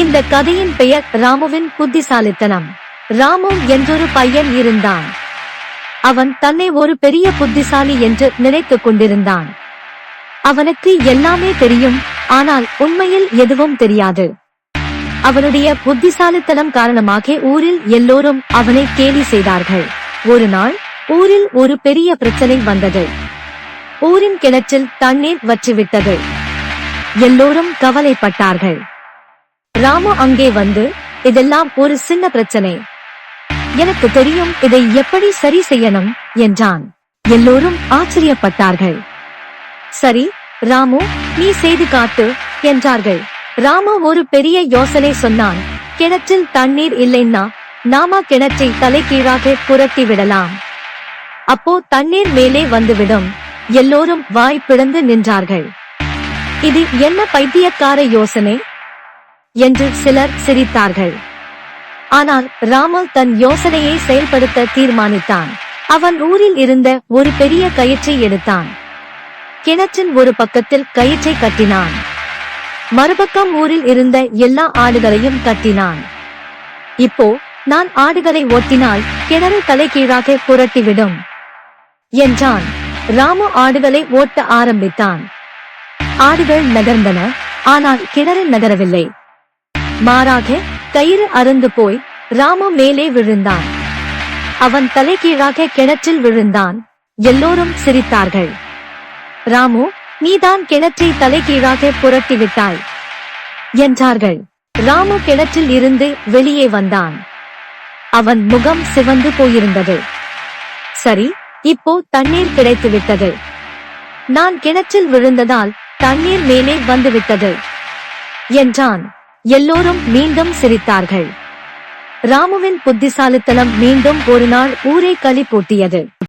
இந்த கதையின் பெயர் ராமுவின் புத்திசாலித்தனம். ராமு என்றொரு பையன் இருந்தான். அவன் தன்னை ஒரு பெரிய புத்திசாலி என்று நினைத்துக் கொண்டிருந்தான். அவனுக்கு எல்லாமே தெரியும் ஆனால் உண்மையில் எதுவும் தெரியாது. அவனுடைய புத்திசாலித்தனம் காரணமாக ஊரில் எல்லோரும் அவனை கேலி செய்தார்கள். ஒரு நாள் ஊரில் ஒரு பெரிய பிரச்சனை வந்தது. ஊரின் கிணற்றில் தண்ணீர் வற்றிவிட்டது. எல்லோரும் கவலைப்பட்டார்கள். ராமு அங்கே வந்து இதெல்லாம் ஒரு சின்ன பிரச்சனை. எனக்கு தெரியும் இதை எப்படி சரி செய்யணும் என்றான். எல்லோரும் ஆச்சரியப்பட்டார்கள். சரி ராமு நீ செய்து காட்டு என்றார்கள். ராமு ஒரு பெரிய யோசனை சொன்னான். கிணற்றில் தண்ணீர் இல்லைன்னா நாம கிணற்றை தலைகீழாக புரட்டி விடலாம். அப்போ தண்ணீர் மேலே வந்துவிடும். எல்லோரும் வாய் பிளந்து நின்றார்கள். இது என்ன பைத்தியக்கார யோசனை? என்று சிலர் சிரித்தார்கள். ஆனால் ராமு தன் யோசனையை செயல்படுத்த தீர்மானித்தான். அவன் ஊரில் இருந்த ஒரு பெரிய கயிற்றை எடுத்தான். கிணற்றின் ஒரு பக்கத்தில் கயிற்றை கட்டினான். மறுபக்கம் ஊரில் இருந்த எல்லா ஆடுகளையும் கட்டினான். இப்போ நான் ஆடுகளை ஓட்டினால் கிணறு தலைகீழாக புரட்டிவிடும் என்றான். ராமு ஆடுகளை ஓட்ட ஆரம்பித்தான். ஆடுகள் நகர்ந்தன ஆனால் கிணறு நகரவில்லை. மாறாக கயிறு அறுந்து போய் ராமு மேலே விழுந்தான். அவன் தலைகீழாக கிணற்றில் விழுந்தான். எல்லோரும் சிரித்தார்கள். ராமு நீதான் கிணற்றை தலைகீழாக புரட்டிவிட்டாய் என்றார்கள். ராமு கிணற்றில் இருந்து வெளியே வந்தான். அவன் முகம் சிவந்து போயிருந்தது. சரி இப்போ தண்ணீர் கிடைத்துவிட்டது. நான் கிணற்றில் விழுந்ததால் தண்ணீர் மேலே வந்துவிட்டது என்றான். எல்லோரும் மீண்டும் சிரித்தார்கள். ராமுவின் புத்திசாலித்தனம் மீண்டும் ஒரு நாள் ஊரை களி போட்டியது.